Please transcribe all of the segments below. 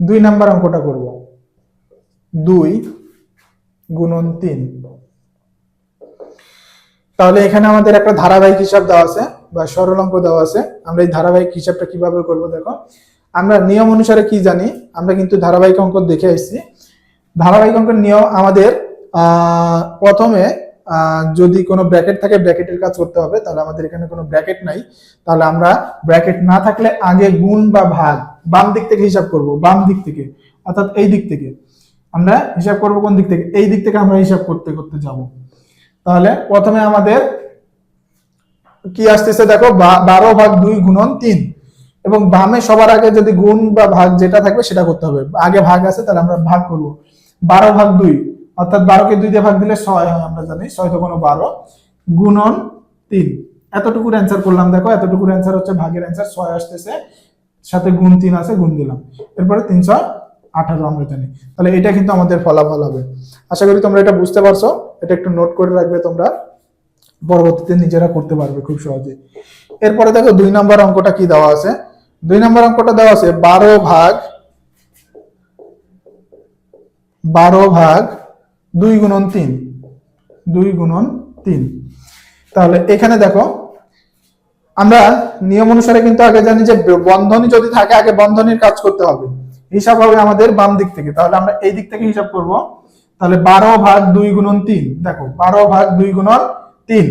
দুই নাম্বার অঙ্কটা করব। দুই গুণন তিন। তাহলে এখানে আমাদের একটা ধারাবাহিক হিসাব দেওয়া আছে, বা সরল অঙ্ক দেওয়া আছে। আমরা এই ধারাবাহিক হিসাবটা কীভাবে করব দেখো। আমরা নিয়ম অনুসারে কি জানি, আমরা কিন্তু ধারাবাহিক অঙ্ক দেখে এসেছি ধারাবাহিক অঙ্কের নিয়ম আমাদের প্রথমে যদি কোনো ব্র্যাকেট থাকে, ব্র্যাকেটের কাজ করতে হবে। তাহলে আমাদের এখানে কোনো ব্র্যাকেট নাই। তাহলে আমরা ব্র্যাকেট না থাকলে আগে গুণ বা ভাগ বাম দিক থেকে হিসাব করব, বাম দিক থেকে, অর্থাৎ এই দিক থেকে। আমরা হিসাব করব কোন দিক থেকে? এই দিক থেকে আমরা হিসাব করতে করতে যাব। তাহলে প্রথমে আমাদের কি আসতেছে দেখো বারো ভাগ দুই গুণন তিন। এবং বামে সবার আগে যদি গুণ বা ভাগ যেটা থাকবে সেটা করতে হবে। আগে ভাগ আছে, তাহলে আমরা ভাগ করব। বারো ভাগ দুই, অর্থাৎ বারোকে দুই দিয়ে ভাগ দিলে ছয় হয়, আমরা জানি। ছয় তো কোনো বারো গুণন তিন। এতটুকুর অ্যান্সার করলাম, দেখো। এতটুকুর অ্যান্সার হচ্ছে, ভাগের অ্যান্সার ছয় আসতেছে। সাথে গুণ তিন আছে, গুণ দিলাম। এরপরে তিনশো আঠারো আমরা জানি। তাহলে এটা কিন্তু আমাদের ফলাফল হবে। আশা করি তোমরা এটা বুঝতে পারছ। এটা একটু নোট করে রাখবে তোমরা। পরবর্তীতে নিজেরা করতে পারবে খুব সহজে। এরপরে দেখো দুই নম্বর অঙ্কটা কি দেওয়া আছে? দুই নম্বর অঙ্কটা দেওয়া আছে, বারো ভাগ বারো ভাগ দুই গুণন তিন। দুই গুণন তিন। তাহলে এখানে দেখো আমরা নিয়ম অনুসারে কিন্তু আগে জানি যে বন্ধনী যদি থাকে, আগে বন্ধনীর কাজ করতে হবে। হিসাব হবে আমাদের বাম দিক থেকে। তাহলে আমরা এই দিক থেকে হিসাব করব। তাহলে বারো ভাগ দুই গুণন তিন। দেখো, বারো ভাগ দুই গুণন তিন।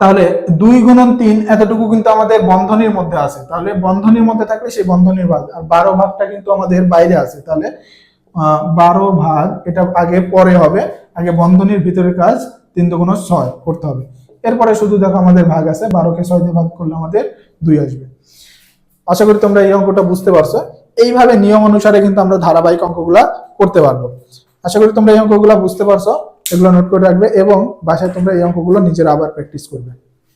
তাহলে দুই গুণন তিন এতটুকু কিন্তু আমাদের বন্ধনীর মধ্যে আছে। তাহলে বন্ধনীর মধ্যে থাকলে সেই বন্ধনীর ভাগ। আর বারো ভাগটা কিন্তু আমাদের বাইরে আছে। তাহলে বারো ভাগ, এটা আগে পরে হবে। আগে বন্ধনীর ভিতরের কাজ তিন দুগুণ ছয় করতে হবে। এরপরে শুধু দেখো আমাদের ভাগ আছে, বারোকে ছয় দিয়ে ভাগ করলে আমাদের দুই আসবে। আশা করি তোমরা এই অঙ্কটা বুঝতে পারছ। এইভাবে নিয়ম অনুসারে কিন্তু আমরা ধারাবাহিক অঙ্কগুলা করতে পারব। আশা করি তোমরা এই অঙ্কগুলা বুঝতে পারছ, এগুলো নোট করে রাখবে এবং বাসায় তোমরা এই অঙ্কগুলো নিজের আবার প্র্যাকটিস করবে।